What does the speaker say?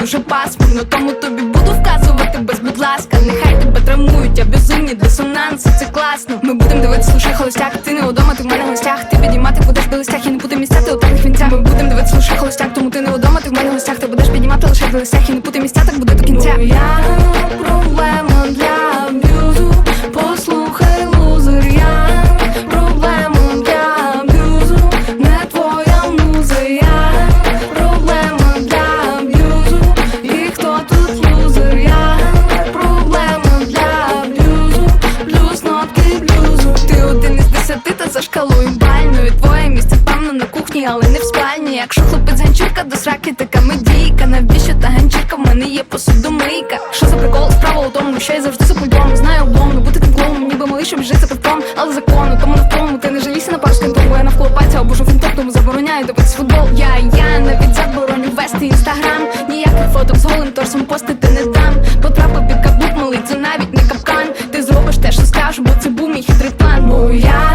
дуже пасмурно, тому тобі буду вказувати без будь ласка. Нехай тебе травмують, аб'юзивні дисонанси, це класно. Ми будемо дивитися, слушай холостяк, ти не удома, ти в мене гостях. Ти підіймати будеш до листях і не буде місця, ти у темних вінцях. Ми будемо дивитися, слушай холостяк, тому ти не удома, ти в мене в гостях. Ти будеш підіймати лише до листях і не буде місця, так буде до кінця. Я проблема халуєм бальною Твоє місце певно на кухні, але не в спальні. Якщо хлопець ганчірка до сраки, така медійка. Навіщо та ганчірка в мене є посудомийка? Що за прикол справа у тому, що я завжди за пультом Знаю обломно, бути теплом, клоуном, ніби малий, щоб жити пептом, але закону, тому не в тому ти не жалійся на пару Бо я навколо пальця або фінтоп, тому забороняю дивитись футбол. Я я навіть забороню вести інстаграм. Ніяких фоток з голим торсом постити не дам. Потрапив під каблук, малий, це навіть не капкан. Ти зробиш те, що скажу, бо це був мій хитрий план. Бо я